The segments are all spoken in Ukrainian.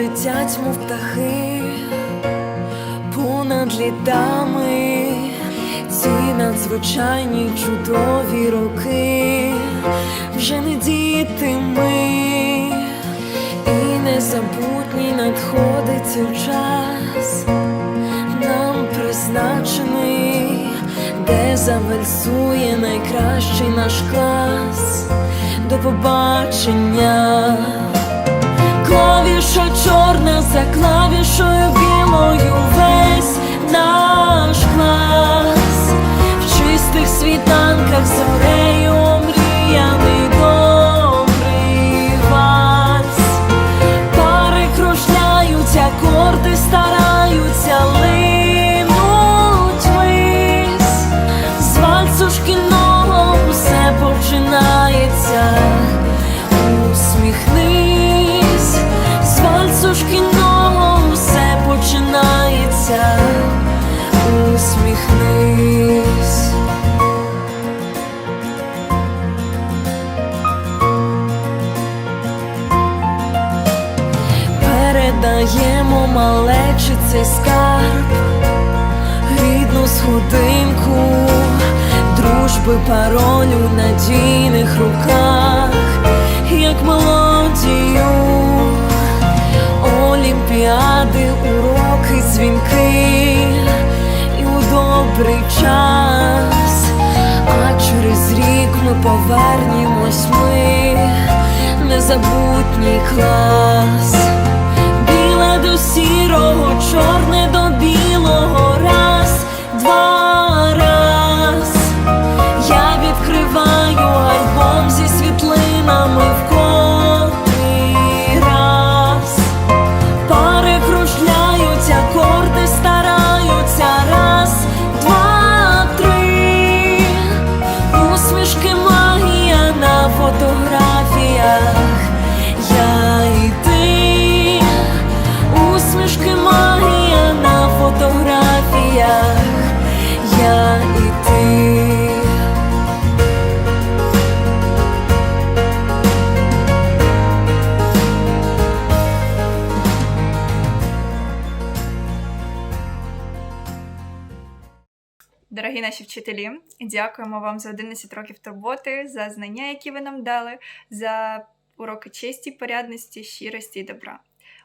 летять, мов птахи, понад літами, ці надзвичайні чудові роки, вже не діти ми, і незабутній надходить час, нам призначений, де завальсує найкращий наш клас. До побачення. Клавіша чорна за клавішою білою весь Передаємо малечі цей скарб, рідну сходинку, дружби пароль у надійних руках, як мелодію, олімпіади, уроки, дзвінки і у добрий час, а через рік ми повернімось ми, незабутній клас. Сірого, чорне до Наші вчителі, дякуємо вам за 11 років турботи, за знання, які ви нам дали, за уроки честі, порядності, щирості і добра.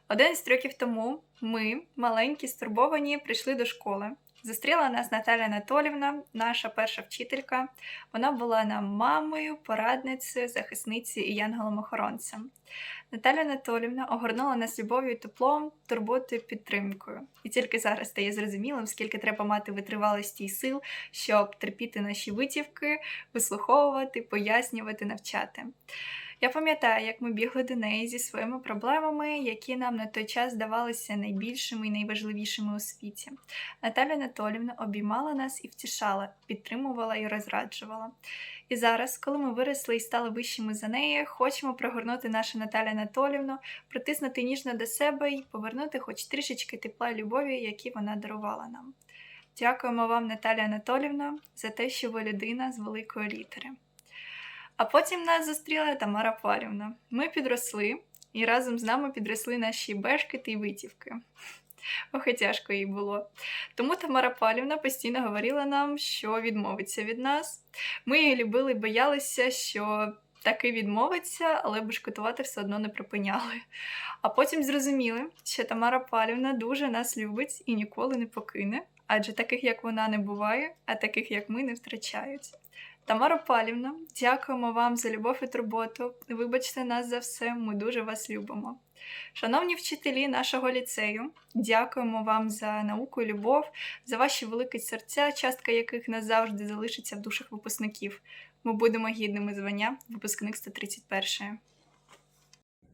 11 років тому ми, маленькі, стурбовані, прийшли до школи. Зустріла нас Наталя Анатолівна, наша перша вчителька. Вона була нам мамою, порадницею, захисницею і янголом-охоронцем. Наталя Анатолівна огорнула нас любов'ю, теплом, турботою, підтримкою. І тільки зараз стає зрозумілим, скільки треба мати витривалості і сил, щоб терпіти наші витівки, вислуховувати, пояснювати, навчати. Я пам'ятаю, як ми бігли до неї зі своїми проблемами, які нам на той час здавалися найбільшими і найважливішими у світі. Наталя Анатолівна обіймала нас і втішала, підтримувала і розраджувала. І зараз, коли ми виросли і стали вищими за неї, хочемо пригорнути нашу Наталю Анатолівну, притиснути ніжно до себе і повернути хоч трішечки тепла і любові, які вона дарувала нам. Дякуємо вам, Наталя Анатолівна, за те, що ви людина з великої літери. А потім нас зустріла Тамара Павлівна. Ми підросли, і разом з нами підросли наші бешкети і витівки. Ох, і тяжко їй було. Тому Тамара Павлівна постійно говорила нам, що відмовиться від нас. Ми її любили і боялися, що таки відмовиться, але бешкетувати все одно не припиняли. А потім зрозуміли, що Тамара Павлівна дуже нас любить і ніколи не покине, адже таких, як вона, не буває, а таких, як ми, не втрачають. Тамара Палівна, дякуємо вам за любов і турботу. Вибачте нас за все, ми дуже вас любимо. Шановні вчителі нашого ліцею, дякуємо вам за науку і любов, за ваші великі серця, частка яких назавжди залишиться в душах випускників. Ми будемо гідними звання випускник 131.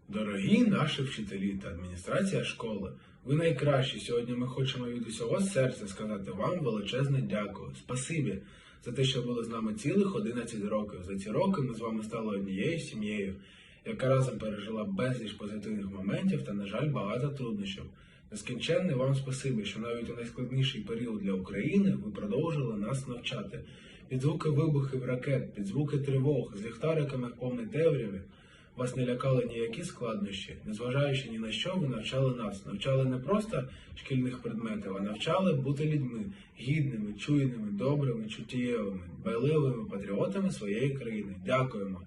Дорогі наші вчителі та адміністрація школи, ви найкращі. Сьогодні ми хочемо від усього серця сказати вам величезне дякую. Спасибі за те, що були з нами цілих 11 років. За ці роки ми з вами стали однією сім'єю, яка разом пережила безліч позитивних моментів та, на жаль, багато труднощів. Нескінченне вам спасибі, що навіть у найскладніший період для України ви продовжили нас навчати. Під звуки вибухів ракет, під звуки тривог, з ліхтариками в повній темряві Вас не лякали ніякі складнощі, незважаючи ні на що, ви навчали нас. Навчали не просто шкільних предметів, а навчали бути людьми гідними, чуйними, добрими, чуттєвими, байливими патріотами своєї країни. Дякуємо.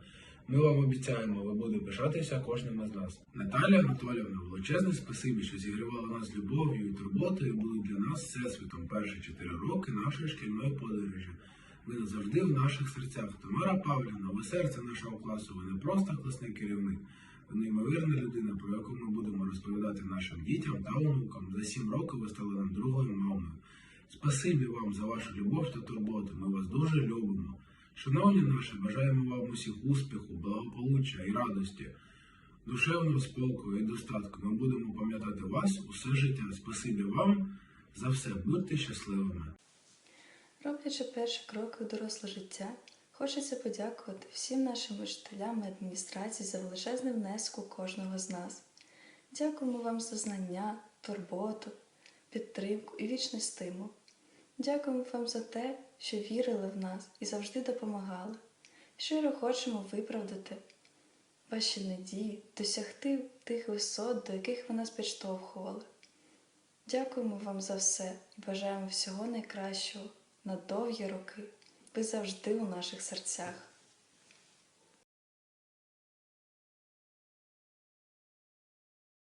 Ми вам обіцяємо, ви будете пишатися кожним із нас. Наталя Анатоліївна, величезне спасибі, що зігрівали нас любов'ю і турботою, були для нас всесвітом перші чотири роки нашої шкільної подорожі. Ви назавжди в наших серцях. Тамара Павлівна, ви серце нашого класу, ви не просто класний керівник. Ви неймовірна людина, про яку ми будемо розповідати нашим дітям та онукам. За сім років ви стали нам другою мамою. Спасибі вам за вашу любов та турботу. Ми вас дуже любимо. Шановні наші, бажаємо вам усіх успіху, благополуччя і радості, душевного спокою і достатку. Ми будемо пам'ятати вас усе життя. Спасибі вам за все. Будьте щасливими. Роблячи перші кроки у доросле життя, хочеться подякувати всім нашим вчителям і адміністрації за величезний внесок у кожного з нас. Дякуємо вам за знання, турботу, підтримку і вічний стимул. Дякуємо вам за те, що вірили в нас і завжди допомагали. Щиро хочемо виправдати ваші надії, досягти тих висот, до яких ви нас підштовхували. Дякуємо вам за все і бажаємо всього найкращого на довгі роки. Ви завжди у наших серцях.